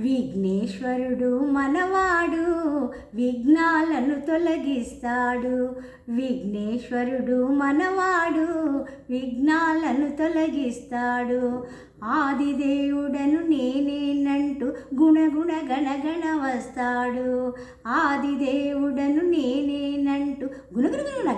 విఘ్నేశ్వరుడు మనవాడు విఘ్నాలను తొలగిస్తాడు. విఘ్నేశ్వరుడు మనవాడు విఘ్నాలను తొలగిస్తాడు. ఆదిదేవుడను నేనేనంటూ గుణగుణ గణగణ వస్తాడు. ఆదిదేవుడను నేనేనంటూ గుణగుణ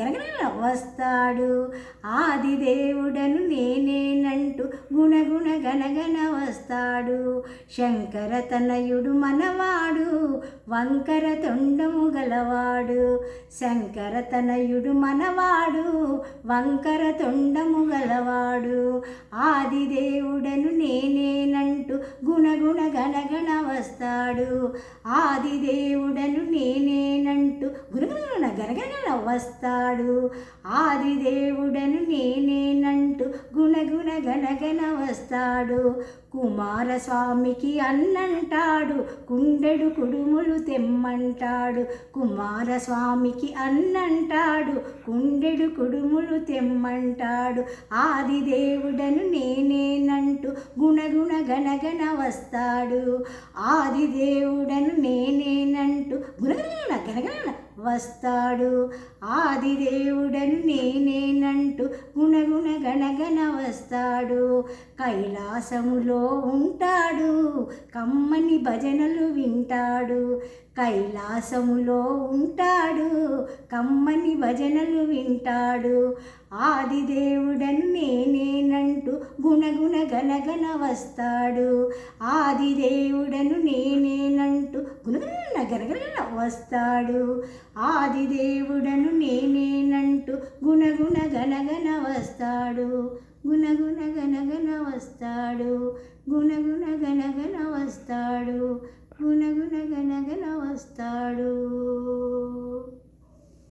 గనగన వస్తాడు. ఆదిదేవుడను నేనేనంటూ గుణగుణ గనగన వస్తాడు. శంకర తనయుడు మనవాడు వంకర తొండము గలవాడు. శంకర తనయుడు మనవాడు వంకర తొండము గలవాడు. ఆదిదేవుడను నేనేనంటూ గుణగుణ గనగన వస్తాడు. ఆదిదేవుడను నేనే వస్తాడు. ఆదిదేవుడను నేనేనంటూ గుణగుణ గణగణ వస్తాడు. కుమారస్వామికి అన్నంటాడు కుండెడు కుడుములు తెమ్మంటాడు. కుమారస్వామికి అన్నంటాడు కుండెడు కుడుములు తెమ్మంటాడు. ఆదిదేవుడను నేనేనంటూ గుణగుణ గణగణ వస్తాడు. ఆదిదేవుడను నేనేనంటూ గుణగుణ అనగా వస్తాడు. ఆదిదేవుడను నేనేనంటూ గుణగుణ గణగణ వస్తాడు. కైలాసములో ఉంటాడు. కమ్మని భజనలు వింటాడు. కైలాసములో ఉంటాడు. కమ్మని భజనలు వింటాడు. ఆదిదేవుడను నేనేనంటూ గుణగుణ గణగణ వస్తాడు. ఆదిదేవుడను నేనేనంటూ గుణగుణ గణగణ వస్తాడు. ఆదిదేవుడను నేనేనంటూ గుణగుణ గణగణ వస్తాడు. గుణగుణ గణగణ వస్తాడు. గుణగుణ గణగణ వస్తాడు. గుణగుణ గణగణ వస్తాడు.